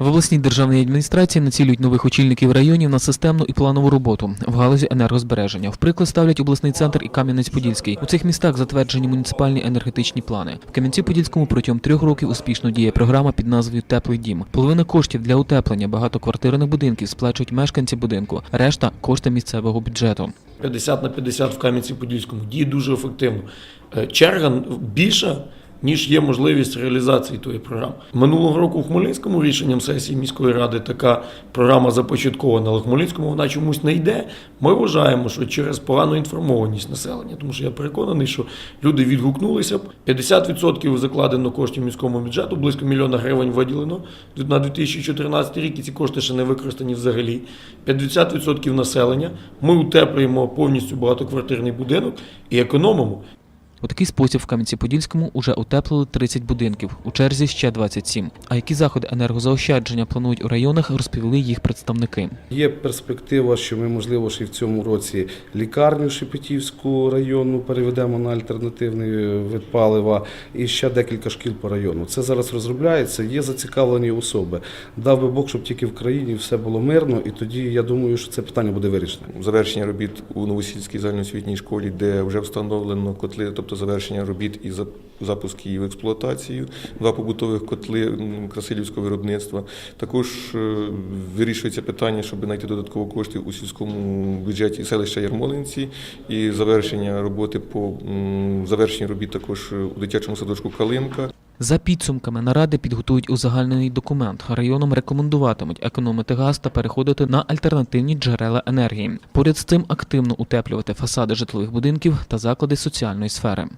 В обласній державній адміністрації націлюють нових очільників районів на системну і планову роботу в галузі енергозбереження. В приклад ставлять обласний центр і Кам'янець-Подільський. У цих містах затверджені муніципальні енергетичні плани. В Кам'янці-Подільському протягом трьох років успішно діє програма під назвою Теплий дім. Половина коштів для утеплення багатоквартирних будинків сплачують мешканці будинку. Решта кошти місцевого бюджету. 50 на 50 в Кам'янці-Подільському діє дуже ефективно. Е, Черга більша, ніж є можливість реалізації тої програми. Минулого року у Хмельницькому рішенням сесії міської ради така програма започаткована, але в Хмельницькому вона чомусь не йде. Ми вважаємо, що через погану інформованість населення, тому що я переконаний, що люди відгукнулися. 50% закладено коштів міському бюджету, близько мільйона гривень виділено на 2014 рік, і ці кошти ще не використані взагалі. 50% населення. Ми утеплюємо повністю багатоквартирний будинок і економимо. У такий спосіб в Кам'янці-Подільському уже утеплили 30 будинків, у черзі ще 27. А які заходи енергозаощадження планують у районах, розповіли їх представники. Є перспектива, що ми, можливо, ще й в цьому році лікарню Шепетівську районну переведемо на альтернативний вид палива і ще декілька шкіл по району. Це зараз розробляється, є зацікавлені особи. Дав би Бог, щоб тільки в країні все було мирно, і тоді я думаю, що це питання буде вирішено. завершення робіт у Новосільській загальноосвітній школі, де вже встановлено котли, тобто завершення робіт і за- запуск її в експлуатацію, два побутових котли Красилівського виробництва. Також е, вирішується питання, щоб знайти додатково кошти у сільському бюджеті селища Ярмолинці і завершення роботи по завершенні робіт також у дитячому садочку Калинка. За підсумками наради підготують узагальнений документ. Районам рекомендуватимуть економити газ та переходити на альтернативні джерела енергії. Поряд з цим активно утеплювати фасади житлових будинків та заклади соціальної сфери.